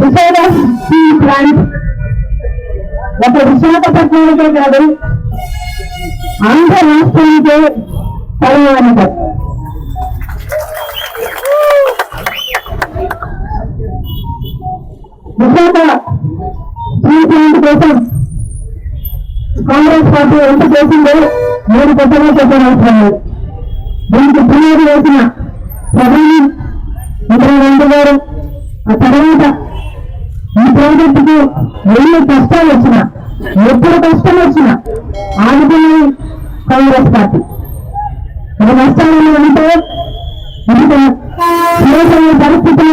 Decide plant. ఒక విశాఖపట్నానికే కాదు ఆంధ్ర రాష్ట్రానికే తలవానిక విశాఖ స్టీల్ ప్లాంట్ కోసం కాంగ్రెస్ పార్టీ ఎంత చేసిందో మూడు కొత్తగా చెప్పిన అవసరం లేదు దీనికి పునాది వేసిన ప్రధాని ఇంద్రారెడ్డి గారు ఆ తర్వాత ఈ ఎన్ని కష్టాలు వచ్చినా ఎప్పుడు కష్టం వచ్చినా ఆదుకునే కాంగ్రెస్ పార్టీ. ఒక కష్టాలు ఉంటే ఇంత పరిస్థితులు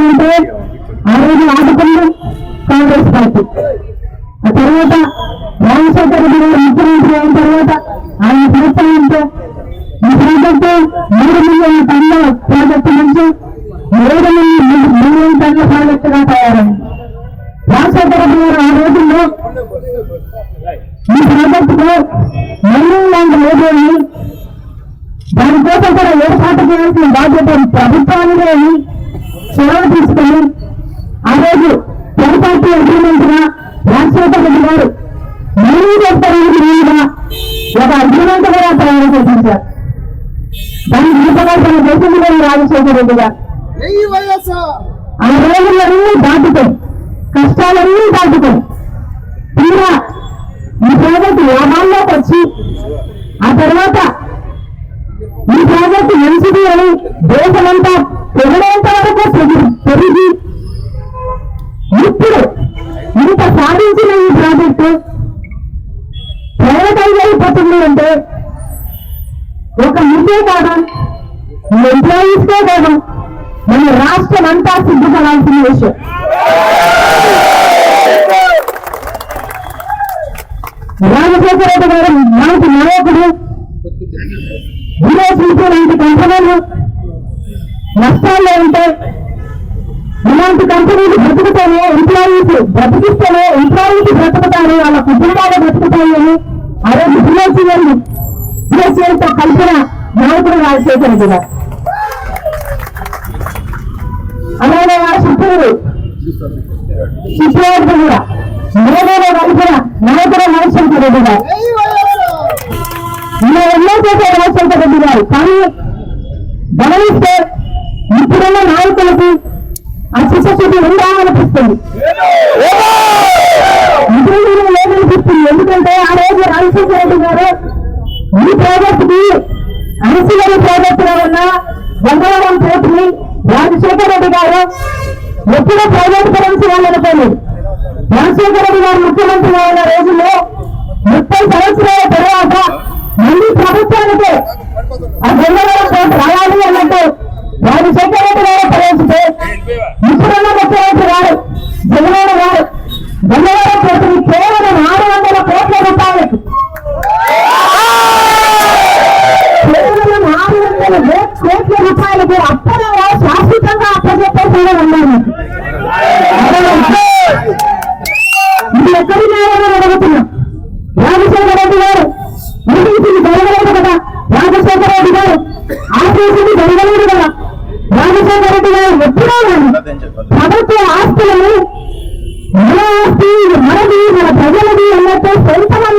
చేయాల్సిన బాధ్యత ప్రభుత్వానిదే అని చొరవ తీసుకొని ఆ రోజు పొరపాటు అగ్రిమెంట్గా రాజశేఖర రెడ్డి గారు మళ్ళీ చెప్తానికి మీదుగా ఒక అగ్రిమెంట్ కూడా తయారు చేశారు. దాన్ని రూపకల్పన చేసింది కూడా రాజశేఖర రెడ్డి గారు. ఈ ప్రాజెక్టు అని దేశమంతా పెరిగేంత వరకు పెరిగి- ఇప్పుడు ఇంత సాధించిన ఈ ప్రాజెక్టు ప్రైవేటైజ్ అయిపోతుంది అంటే ఒక ముద్దే కాదు? ఎంప్లాయీస్కే కాదు? మన రాష్ట్రం అంతా సిద్ధపడాల్సిన విషయం. రాజశేఖర రెడ్డి గారు మనకి నాయకుడు. లాంటి నష్టాల్లో ఉంటే ఇలాంటి కంపెనీలు బ్రతుకుతానే ఎంప్లాయీస్ బ్రతికిస్తేనే ఎంప్లాయీస్ బ్రతుకుతాయి వాళ్ళ కుటుంబాలు బ్రతుకుతాయి అని ఆ రోజు బిఎస్సీఎల్ బిఎస్సీఎల్తో కలిపిన నాయకుడు రాజశేఖర రెడ్డి గారు. అలాగే ఆ శుద్ధుడు శిష్యుడు కూడా నేనే కలిపిన నాయకుడు రాజశేఖర రెడ్డి గారు. ఇలా ఎన్నో చేశారు రాజశేఖర రెడ్డి గారు కానీ గమనిస్తే ఇప్పుడున్న నాయకులకి ఆ చిత్తశుద్ధి ఉందా అనిపిస్తుంది. నిజంగా లేదనిపిస్తుంది ఎందుకంటే ఆ రోజు రాజశేఖర రెడ్డి గారు ఈ ప్రాజెక్టుకి అరసిగరి ప్రాజెక్టులో ఉన్న గంగవరం పోటీని రాజశేఖర రెడ్డి గారు ఎప్పుడూ ప్రైవేట్ కరెన్సీ వాళ్ళనుకోలేదు రాజశేఖర రెడ్డి గారు ముఖ్యమంత్రిగా ఉన్న రోజుల్లో ముప్పై సంవత్సరాల తర్వాత మళ్ళీ ప్రభుత్వానికి ఆ గంగవరం పోర్టు రావాలి అన్నట్టు వారి రెడ్డి గారు ప్రవేశిస్తే ఇప్పుడున్న ముఖ్యమంత్రి గారు జగనన్న గారు గంగవరం పోర్టుని కేవలం ఆరు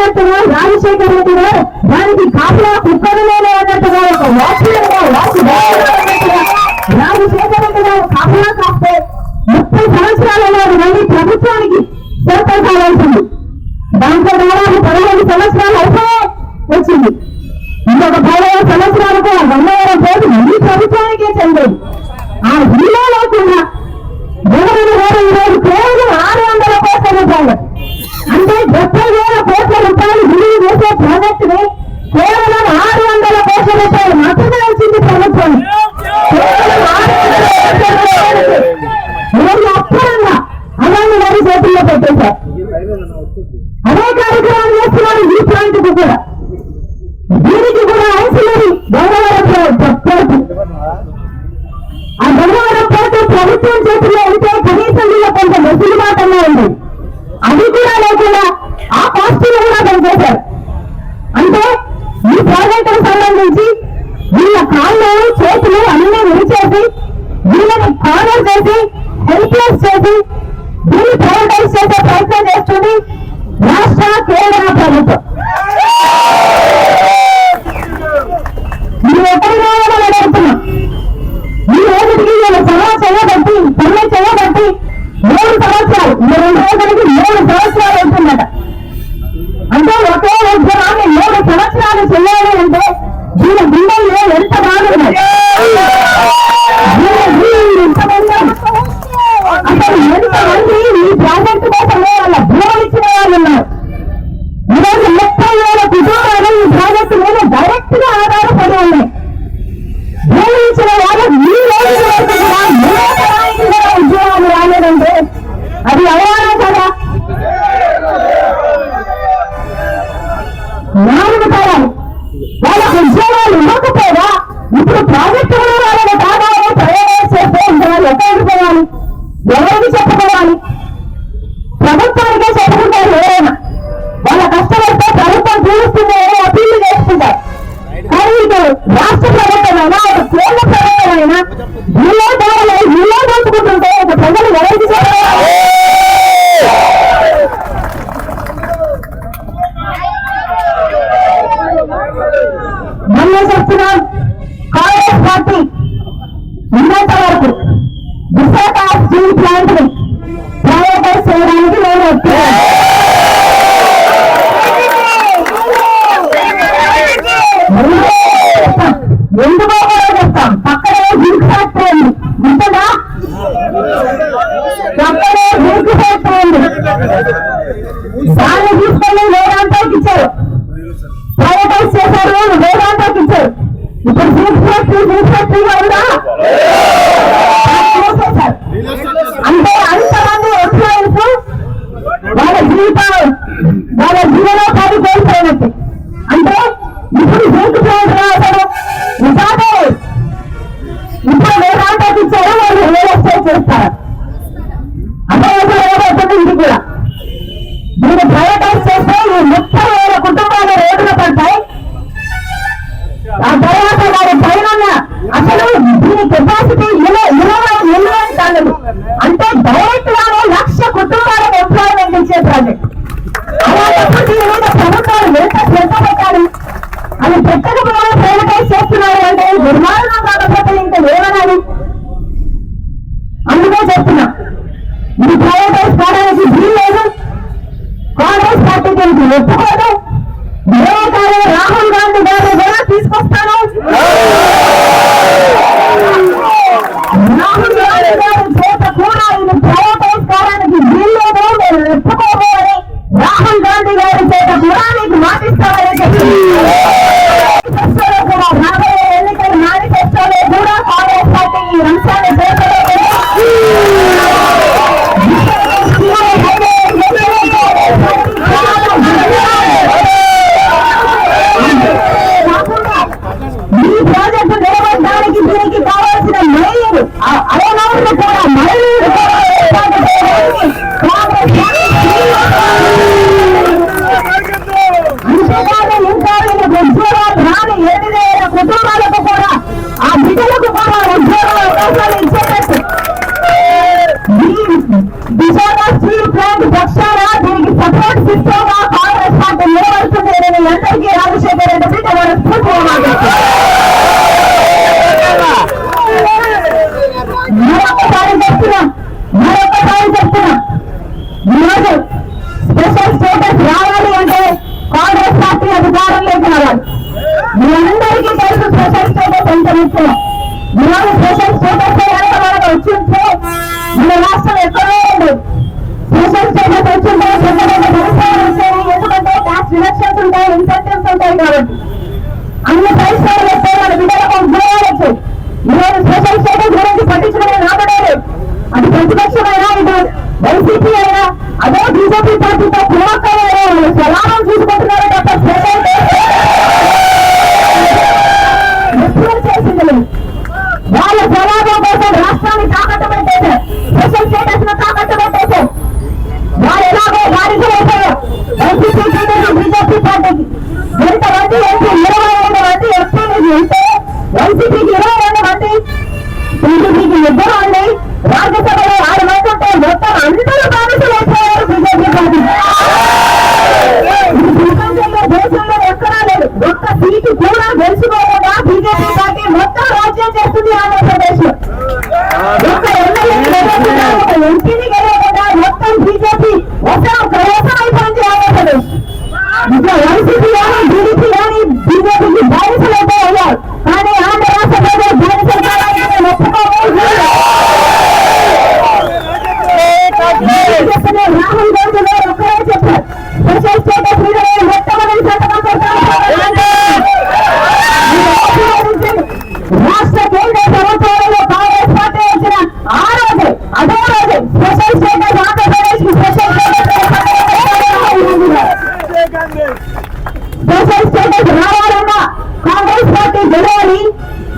ఉన్నట్టుగా రాజశేఖర్ రాజశేఖర రెడ్డి దానికి కాపులా కుక్కడలేదు ఉన్నట్టుగా ఒక వాక్యంగా వాక్య రాజశేఖర రెడ్డి గారు కాపులా కాస్తే ముప్పై సంవత్సరాలలో మళ్ళీ ప్రభుత్వానికి సొంతం కావాల్సింది దాంట్లో దాదాపు పదహైదు సంవత్సరాలు ప్రయత్నం చేశారు. అంటే ఈ ప్రాజెక్టు సంబంధించి వీళ్ళ కాళ్ళు చేతులు అన్ని విరిచేసి వీళ్ళని కార్నర్ చేసి హెల్ప్లెస్ చేసి దీన్ని ప్రైవేటైజ్ చేసే ప్రయత్నం చేస్తుంది రాష్ట్ర కేంద్ర ప్రభుత్వం. రాష్ట్ర ప్రభుత్వమైనా ఒక కేంద్ర ప్రభుత్వమైనా వినియోగదారులు వినియోగించుకుంటుంటే ఒక ప్రజలు ఎవరికి మళ్ళీ చెప్తున్నాం అంటే భగవంతుడు లక్ష కుటుంబాలకు ఉత్సాహం ఇచ్చే ప్రాజెక్ట్ ಎಲ್ಲರಿಗೂ గెలవకుండా ఒక ఎంపీని గెలవకుండా మొత్తం బీజేపీ వసరం కరోసం అయిపోయింది ఆంధ్రప్రదేశ్ ఇంకా వైసీపీ కానీ టీడీపీ కానీ బీజేపీకి బానిసలైతే అయ్యారు కానీ ఆంధ్ర రాష్ట్ర ప్రజలు బానిసలు కావాలని ఒప్పుకోవాలి చేస్తున్న రాహుల్ గాంధీ గారు ఒక్కరే చెప్పారు స్పెషల్ స్టేటస్ మీద నేను మొట్టమొదటి సంతకం పెడతాను రాష్ట్ర కేంద్ర ప్రభుత్వాలలో కాంగ్రెస్ పార్టీ వచ్చిన ఆ రోజే అదే రోజే స్పెషల్ స్టేటస్ ఆంధ్రప్రదేశ్కి స్పెషల్ స్పెషల్ స్టేటస్ రావాలన్నా కాంగ్రెస్ పార్టీ గెలవాలి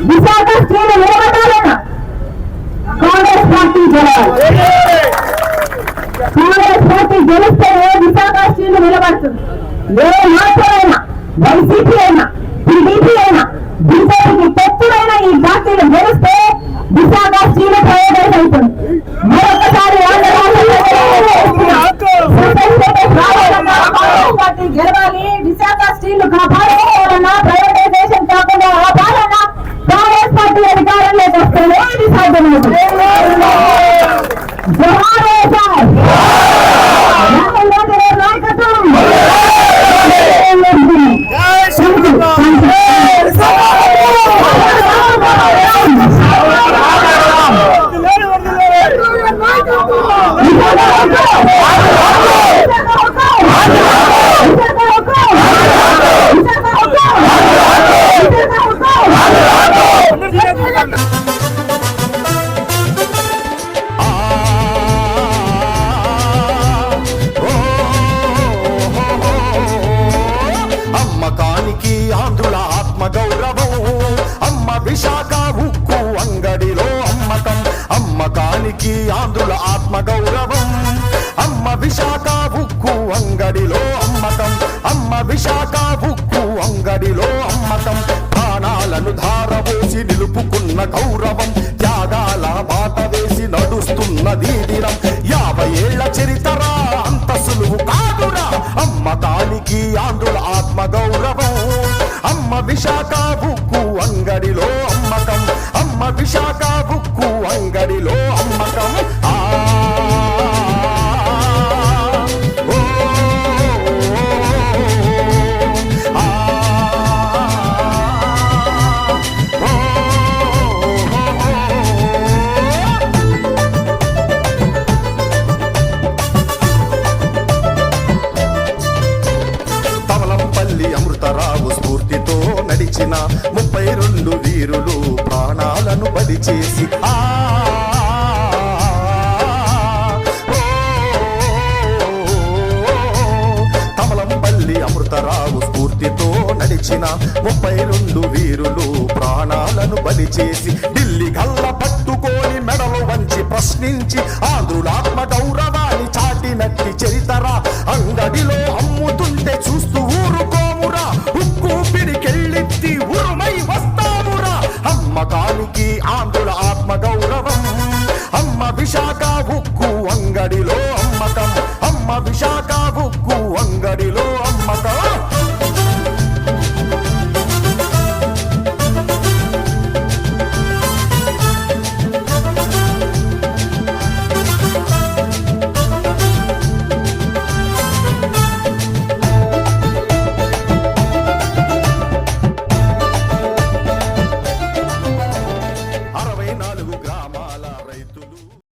విశాఖ స్త్రీలు నిలబడాలన్నా కాంగ్రెస్ పార్టీ గెలవాలి కాంగ్రెస్ పార్టీ గెలిస్తేనే విశాఖ స్టీల్ నిలబడుతుంది ఏ మాత్రమైనా వైసీపీ అయినా టీడీపీ అయినా బీజేపీకి తప్పుడైన ఈ పార్టీలు గెలిస్తే విశాఖ స్టీల్ ప్రయోజనం అవుతుంది. మరొకసారి పార్టీ గెలవాలి విశాఖ స్టీల్ కాపాడుకోవాలన్నా ప్రైవేటైజేషన్ కాకుండా ఆపాలన్నా కాంగ్రెస్ పార్టీ అధికారంలోకి వస్తేనే ఇది సాధ్యమవుతుంది. విశాఖ ఉక్కు అంగడిలో అమ్మకం. అమ్మకానికి ఆంధ్రుల ఆత్మ గౌరవం అమ్మ విశాఖ ఉక్కు అంగడిలో అమ్మకం. అమ్మ విశాఖ ఉక్కు అంగడిలో అమ్మకం. ప్రాణాలను ధారపోసి నిలుపుకున్న గౌరవం. త్యాగాల బాట వేసి నడుస్తున్నది దినం యాభై ఏళ్ళ చరితరా అంత సులువు కాదురా అమ్మకానికి ఆంధ్రుల ఆత్మ గౌరవం అమ్మ విశాఖ ప్రాణాలను చేసి ఆ తమలంపల్లి అమృతరావు స్ఫూర్తితో నడిచిన ముప్పై రెండు వీరులు ప్రాణాలను బలి చేసి ఢిల్లీ గల్ల పట్టుకొని మెడలు వంచి ప్రశ్నించి ఆంధ్రులాత్మ గౌరవాన్ని చాటినట్టి చరితరా అంగడిలో అమ్మ అమ్మక బుక్కు అంగడిలో అమ్మకా.